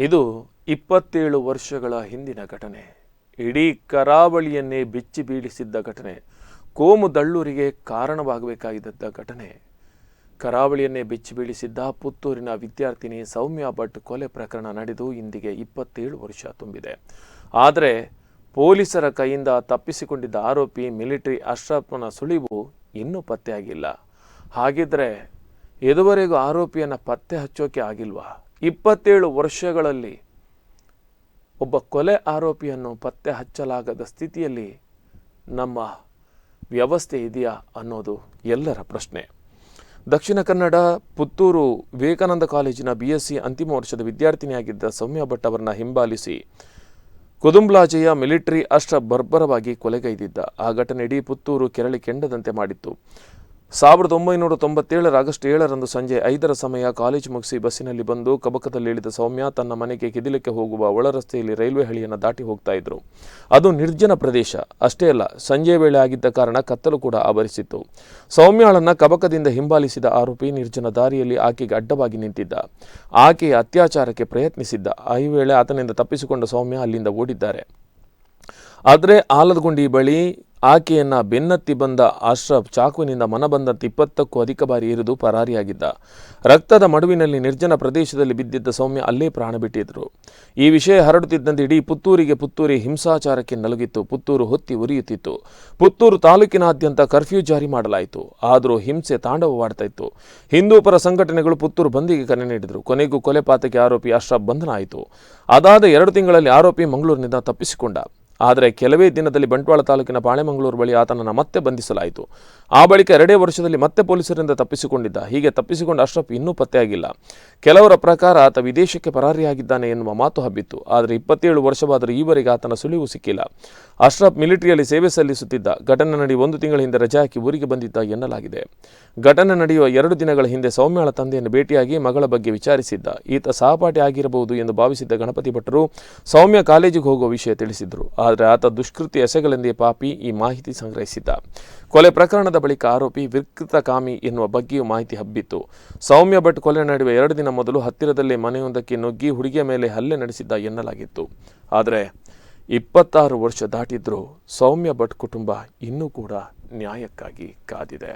ಇದು ಇಪ್ಪತ್ತೇಳು ವರ್ಷಗಳ ಹಿಂದಿನ ಘಟನೆ. ಇಡೀ ಕರಾವಳಿಯನ್ನೇ ಬಿಚ್ಚಿ ಬೀಳಿಸಿದ್ದ ಘಟನೆ. ಕೋಮು ದಳ್ಳೂರಿಗೆ ಕಾರಣವಾಗಬೇಕಾಗಿದ್ದ ಘಟನೆ. ಕರಾವಳಿಯನ್ನೇ ಬಿಚ್ಚಿ ಬೀಳಿಸಿದ್ದ ಪುತ್ತೂರಿನ ವಿದ್ಯಾರ್ಥಿನಿ ಸೌಮ್ಯ ಭಟ್ ಕೊಲೆ ಪ್ರಕರಣ ನಡೆದು ಇಂದಿಗೆ ಇಪ್ಪತ್ತೇಳು ವರ್ಷ ತುಂಬಿದೆ. ಆದರೆ ಪೊಲೀಸರ ಕೈಯಿಂದ ತಪ್ಪಿಸಿಕೊಂಡಿದ್ದ ಆರೋಪಿ ಮಿಲಿಟರಿ ಅಶ್ರಫ್ನ ಸುಳಿವು ಇನ್ನೂ ಪತ್ತೆಯಾಗಿಲ್ಲ. ಹಾಗಿದ್ರೆ ಇದುವರೆಗೂ ಆರೋಪಿಯನ್ನು ಪತ್ತೆ ಹಚ್ಚೋಕೆ ಆಗಿಲ್ವಾ? ಇಪ್ಪತ್ತೇಳು ವರ್ಷಗಳಲ್ಲಿ ಒಬ್ಬ ಕೊಲೆ ಆರೋಪಿಯನ್ನು ಪತ್ತೆ ಹಚ್ಚಲಾಗದ ಸ್ಥಿತಿಯಲ್ಲಿ ನಮ್ಮ ವ್ಯವಸ್ಥೆ ಇದೆಯಾ ಅನ್ನೋದು ಎಲ್ಲರ ಪ್ರಶ್ನೆ. ದಕ್ಷಿಣ ಕನ್ನಡ ಪುತ್ತೂರು ವಿವೇಕಾನಂದ ಕಾಲೇಜಿನ ಬಿ ಎಸ್ ಸಿ ಅಂತಿಮ ವರ್ಷದ ವಿದ್ಯಾರ್ಥಿನಿಯಾಗಿದ್ದ ಸೌಮ್ಯ ಭಟ್ ಅವರನ್ನ ಹಿಂಬಾಲಿಸಿ ಕುದುಂಬ್ಲಾಜೆಯ ಮಿಲಿಟರಿ ಅಷ್ಟ ಬರ್ಬರವಾಗಿ ಕೊಲೆಗೈದಿದ್ದ ಆ ಘಟನೆ ಇಡೀ ಪುತ್ತೂರು ಕೆರಳಿ ಕೆಂಡದಂತೆ ಮಾಡಿತ್ತು. ಸಾವಿರದ ಒಂಬೈನೂರ ತೊಂಬತ್ತೇಳರ ಆಗಸ್ಟ್ ಏಳರಂದು ಸಂಜೆ ಐದರ ಸಮಯ ಕಾಲೇಜು ಮುಗಿಸಿ ಬಸ್ಸಿನಲ್ಲಿ ಬಂದು ಕಬಕದಲ್ಲಿ ಇಳಿದ ಸೌಮ್ಯ ತನ್ನ ಮನೆಗೆ ಕಿದಿಲಕ್ಕೆ ಹೋಗುವ ಒಳರಸ್ತೆಯಲ್ಲಿ ರೈಲ್ವೆ ಹಳಿಯನ್ನು ದಾಟಿ ಹೋಗ್ತಾ ಇದ್ರು. ಅದು ನಿರ್ಜನ ಪ್ರದೇಶ. ಅಷ್ಟೇ ಅಲ್ಲ, ಸಂಜೆ ವೇಳೆ ಆಗಿದ್ದ ಕಾರಣ ಕತ್ತಲು ಕೂಡ ಆವರಿಸಿತ್ತು. ಸೌಮ್ಯಾಳನ್ನ ಕಬಕದಿಂದ ಹಿಂಬಾಲಿಸಿದ ಆರೋಪಿ ನಿರ್ಜನ ದಾರಿಯಲ್ಲಿ ಆಕೆಗೆ ಅಡ್ಡವಾಗಿ ನಿಂತಿದ್ದ. ಆಕೆಯ ಅತ್ಯಾಚಾರಕ್ಕೆ ಪ್ರಯತ್ನಿಸಿದ್ದ. ಈ ವೇಳೆ ಆತನಿಂದ ತಪ್ಪಿಸಿಕೊಂಡ ಸೌಮ್ಯ ಅಲ್ಲಿಂದ ಓಡಿದ್ದಾರೆ. ಆದರೆ ಆಲದಗುಂಡಿ ಬಳಿ ಆಕೆಯನ್ನ ಬೆನ್ನತ್ತಿ ಬಂದ ಅಶ್ರಫ್ ಚಾಕುವಿನಿಂದ ಮನಬಂದಂತೆ ಇಪ್ಪತ್ತಕ್ಕೂ ಅಧಿಕ ಬಾರಿ ಇರಿದು ಪರಾರಿಯಾಗಿದ್ದ. ರಕ್ತದ ಮಡುವಿನಲ್ಲಿ ನಿರ್ಜನ ಪ್ರದೇಶದಲ್ಲಿ ಬಿದ್ದಿದ್ದ ಸೌಮ್ಯ ಅಲ್ಲೇ ಪ್ರಾಣ ಬಿಟ್ಟಿದ್ರು. ಈ ವಿಷಯ ಹರಡುತ್ತಿದ್ದಂತೆ ಇಡೀ ಪುತ್ತೂರಿಗೆ ಪುತ್ತೂರಿ ಹಿಂಸಾಚಾರಕ್ಕೆ ನಲುಗಿತ್ತು. ಪುತ್ತೂರು ಹೊತ್ತಿ ಉರಿಯುತ್ತಿತ್ತು. ಪುತ್ತೂರು ತಾಲೂಕಿನಾದ್ಯಂತ ಕರ್ಫ್ಯೂ ಜಾರಿ ಮಾಡಲಾಯಿತು. ಆದರೂ ಹಿಂಸೆ ತಾಂಡವವಾಡ್ತಾ ಇತ್ತು ಹಿಂದೂ ಪರ ಸಂಘಟನೆಗಳು ಪುತ್ತೂರು ಬಂದಿಗೆ ಕರೆ ನೀಡಿದರು. ಕೊನೆಗೂ ಕೊಲೆ ಪಾತಕ್ಕೆ ಆರೋಪಿ ಅಶ್ರಫ್ ಬಂಧನ ಆಯಿತು. ಅದಾದ ಎರಡು ತಿಂಗಳಲ್ಲಿ ಆರೋಪಿ ಮಂಗಳೂರಿನಿಂದ ತಪ್ಪಿಸಿಕೊಂಡ. ಆದರೆ ಕೆಲವೇ ದಿನದಲ್ಲಿ ಬಂಟ್ವಾಳ ತಾಲೂಕಿನ ಪಾಳೆಮಂಗಳೂರು ಬಳಿ ಆತನನ್ನು ಮತ್ತೆ ಬಂಧಿಸಲಾಯಿತು. ಆ ಬಳಿಕ ಎರಡೇ ವರ್ಷದಲ್ಲಿ ಮತ್ತೆ ಪೊಲೀಸರಿಂದ ತಪ್ಪಿಸಿಕೊಂಡಿದ್ದ. ಹೀಗೆ ತಪ್ಪಿಸಿಕೊಂಡ ಅಶ್ರಫ್ ಇನ್ನೂ ಪತ್ತೆಯಾಗಿಲ್ಲ. ಕೆಲವರ ಪ್ರಕಾರ ಆತ ವಿದೇಶಕ್ಕೆ ಪರಾರಿಯಾಗಿದ್ದಾನೆ ಎನ್ನುವ ಮಾತು ಹಬ್ಬಿತ್ತು. ಆದರೆ ಇಪ್ಪತ್ತೇಳು ವರ್ಷವಾದರೂ ಈವರೆಗೆ ಆತನ ಸುಳಿವು ಸಿಕ್ಕಿಲ್ಲ. ಅಶ್ರಫ್ ಮಿಲಿಟರಿಯಲ್ಲಿ ಸೇವೆ ಸಲ್ಲಿಸುತ್ತಿದ್ದ. ಘಟನೆ ನಡಿ ಒಂದು ತಿಂಗಳ ಹಿಂದೆ ರಜೆ ಹಾಕಿ ಊರಿಗೆ ಬಂದಿದ್ದ ಎನ್ನಲಾಗಿದೆ. ಘಟನೆ ನಡೆಯುವ ಎರಡು ದಿನಗಳ ಹಿಂದೆ ಸೌಮ್ಯಳ ತಂದೆಯನ್ನು ಭೇಟಿಯಾಗಿ ಮಗಳ ಬಗ್ಗೆ ವಿಚಾರಿಸಿದ್ದ. ಈತ ಸಹಪಾಠಿ ಆಗಿರಬಹುದು ಎಂದು ಭಾವಿಸಿದ್ದ ಗಣಪತಿ ಭಟ್ಟರು ಸೌಮ್ಯ ಕಾಲೇಜಿಗೆ ಹೋಗುವ ವಿಷಯ ತಿಳಿಸಿದ್ರು. ಆದರೆ ಆತ ದುಷ್ಕೃತಿ ಎಸೆಗಳೆಂದೇ ಪಾಪಿ ಈ ಮಾಹಿತಿ ಸಂಗ್ರಹಿಸಿದ್ದ. ಕೊಲೆ ಪ್ರಕರಣದ ಬಳಿಕ ಆರೋಪಿ ವಿಕೃತಕಾಮಿ ಎನ್ನುವ ಬಗ್ಗೆಯೂ ಮಾಹಿತಿ ಹಬ್ಬಿತ್ತು. ಸೌಮ್ಯ ಭಟ್ ಕೊಲೆ ನಡುವೆ ಎರಡು ದಿನ ಮೊದಲು ಹತ್ತಿರದಲ್ಲಿ ಮನೆಯೊಂದಕ್ಕೆ ನುಗ್ಗಿ ಹುಡುಗಿಯ ಮೇಲೆ ಹಲ್ಲೆ ನಡೆಸಿದ್ದ ಎನ್ನಲಾಗಿತ್ತು. ಆದರೆ ಇಪ್ಪತ್ತಾರು ವರ್ಷ ದಾಟಿದ್ರೂ ಸೌಮ್ಯ ಭಟ್ ಕುಟುಂಬ ಇನ್ನೂ ಕೂಡ ನ್ಯಾಯಕ್ಕಾಗಿ ಕಾದಿದೆ.